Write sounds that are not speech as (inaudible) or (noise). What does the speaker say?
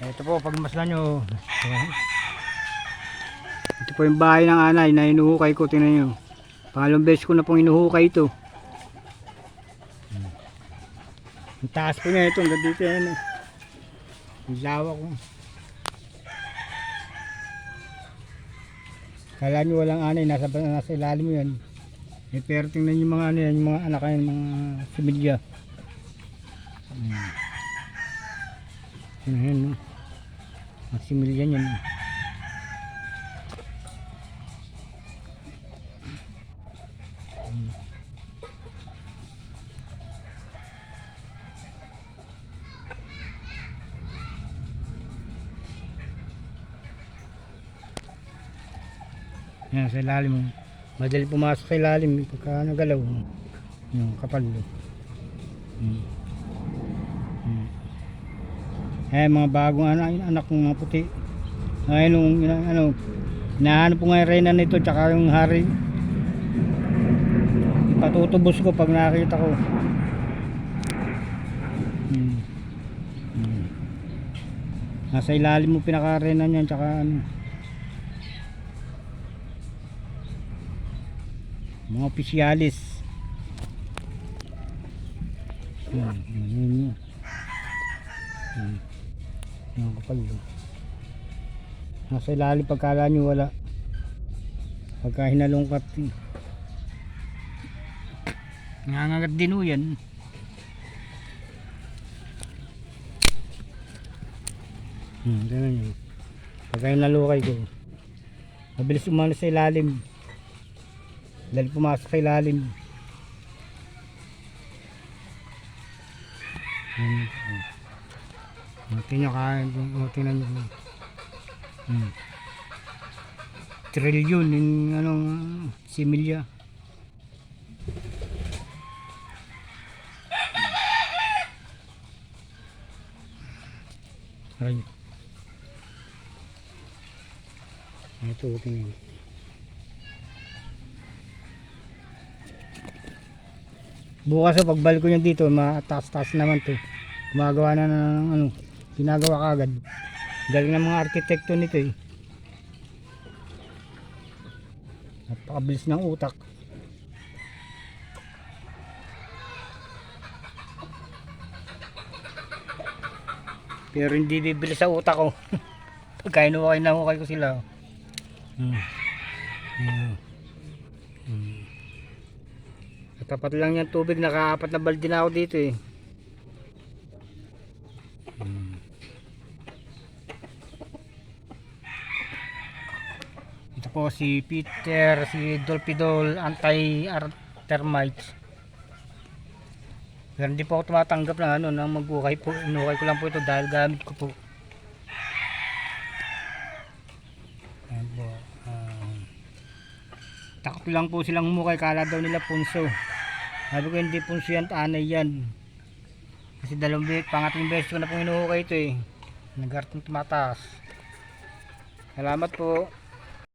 Ito po, pagmasdan nyo. Ito po yung bahay ng anay na inuhukay ko. Tingnan nyo. Pangalong beses ko na pong inuhukay ito. Ang taas po niya ito. Hanggang dito yan. eh. Ang lawa ko. Kala nyo walang anay. Nasa, nasa ilalim mo yan. Eh, pero tingnan nyo yung mga yan. Yung mga anak yan. Mga similya. Hmm. Ano yan, no? Mga similya yan. no? Yan, sa ilalim. oh. Madali pumasok sa ilalim pagka nagalaw. Yung kapal. Hmm. Eh, mga bagong ano, anak ng mga puti. Ngayon, yung, yung, ano, nahanap po nga yung reyna nito, tsaka yung hari. Ipatutubos ko pag nakita ko. Hmm. Hmm. Nasa ilalim mo pinaka-reyna niyan, tsaka ano. mga opisyalis yan yan yan yan kapal yun nasa ilalim pagkala nyo wala pagka hinalungkat eh. nangangagat din ho yan hmm, ganun yun pagka hinalukay ko mabilis umano sa ilalim dahil pumasok sa ilalim. Hmm. Tingnan nyo kain. Tingnan nyo. Hmm. Trillion yung anong similya. Ay. Ito, tingnan nyo. Bukas sa pagbalik ko niya dito, mataas-taas naman to. Gumagawa na ng ano, ginagawa kagad. Galing ng mga arkitekto nito eh. Napakabilis ng utak. Pero hindi bibili sa utak ko. (laughs) Pagka inuwakay na hukay ko sila. Hmm. Hmm. Hmm. Tapat lang yan tubig, nakaapat na balde na ako dito eh. Po si Peter, si Dolpidol, anti-termites. Pero hindi po ako tumatanggap ng ano, ng mag-ukay po. Inukay ko lang po ito dahil gamit ko po. Ayan po. ah. takot lang po silang humukay, kala daw nila punso. Sabi ko hindi punso yan, tanay yan. Kasi dalawang pangatlong beses ko na pong hinuhukay ito eh. Nag-art ng tumataas. Salamat po.